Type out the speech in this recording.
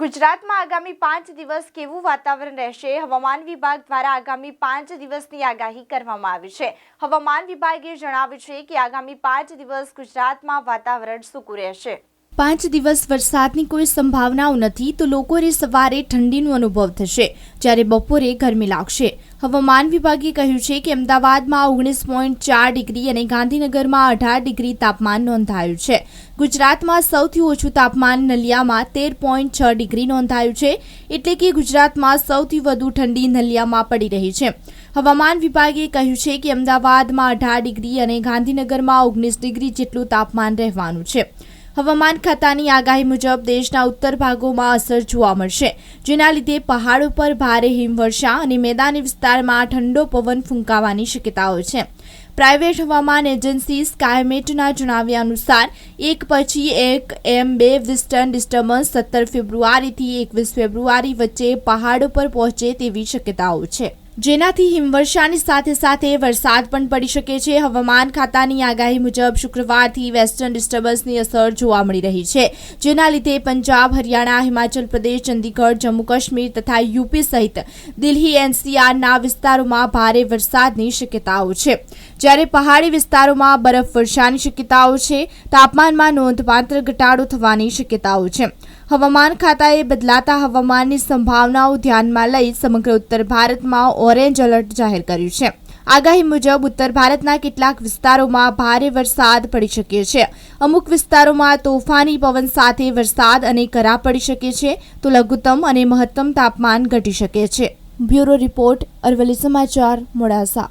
ગુજરાતમાં આગામી પાંચ દિવસ કેવું વાતાવરણ રહેશે? હવામાન વિભાગ દ્વારા આગામી પાંચ દિવસની આગાહી કરવામાં આવી છે. હવામાન વિભાગે જણાવ્યું છે કે આગામી પાંચ દિવસ ગુજરાતમાં વાતાવરણ સૂકું રહેશે. પાંચ દિવસ વરસાદની કોઈ સંભાવનાઓ નથી તો લોકોને સવારે ઠંડીનો અનુભવ થશે, જ્યારે બપોરે ગરમી લાગશે. હવામાન વિભાગે કહ્યું છે કે અમદાવાદમાં ઓગણીસ પોઈન્ટ ચાર ડિગ્રી અને ગાંધીનગરમાં અઢાર ડિગ્રી તાપમાન નોંધાયું છે. ગુજરાતમાં સૌથી ઓછું તાપમાન નલિયામાં તેર પોઈન્ટ છ ડિગ્રી નોંધાયું છે, એટલે કે ગુજરાતમાં સૌથી વધુ ઠંડી નલિયામાં પડી રહી છે. હવામાન વિભાગે કહ્યું છે કે અમદાવાદમાં અઢાર ડિગ્રી અને ગાંધીનગરમાં ઓગણીસ ડિગ્રી જેટલું તાપમાન રહેવાનું છે. હવામાન ખાતાની આગાહી મુજબ દેશના ઉત્તર ભાગોમાં અસર જોવા મળશે, જેના લીધે પહાડ ઉપર ભારે હિમવર્ષા અને મેદાની વિસ્તારમાં ઠંડો પવન ફૂંકાવાની શક્યતાઓ છે. પ્રાઇવેટ હવામાન એજન્સી સ્કાયમેટના જણાવ્યા અનુસાર, એક પછી એક એમ બે વિસ્ટર્ન ડિસ્ટર્બન્સ સત્તર ફેબ્રુઆરીથી એકવીસ ફેબ્રુઆરી વચ્ચે પહાડો પર પહોંચે તેવી શક્યતાઓ છે. જેનાથી હિમવર્ષાની સાથે સાથે વરસાદ પણ પડી શકે છે. હવામાન ખાતાની આગાહી મુજબ શુક્રવારથી વેસ્ટર્ન ડિસ્ટર્બન્સની અસર જોવા મળી રહી છે. જેના લીધે પંજાબ, હરિયાણા, હિમાચલ પ્રદેશ, ચંદીગઢ જમ્મુ કાશ્મીર તથા યુપી સહિત દિલ્હી, એનસીઆરના વિસ્તારોમાં ભારે વરસાદની શક્યતાઓ છે. જ્યારે પહાડી વિસ્તારોમાં બરફ વર્ષાની શક્યતાઓ છે, તાપમાનમાં નોંધપાત્ર ઘટાડો થવાની શક્યતાઓ છે. હવામાન ખાતાએ બદલાતા હવામાનની સંભાવનાઓ ધ્યાનમાં લઈ સમગ્ર ઉત્તર ભારતમાં ઓરેન્જ એલર્ટ જાહેર કર્યું છે. આગાહી મુજબ ઉત્તર ભારતના કેટલાક વિસ્તારોમાં ભારે વરસાદ પડી શકે છે. અમુક વિસ્તારોમાં તોફાની પવન સાથે વરસાદ અને કરા પડી શકે છે તો લઘુત્તમ અને મહત્તમ તાપમાન ઘટી શકે છે. બ્યુરો રિપોર્ટ અરવલ્લી સમાચાર મોડાસા.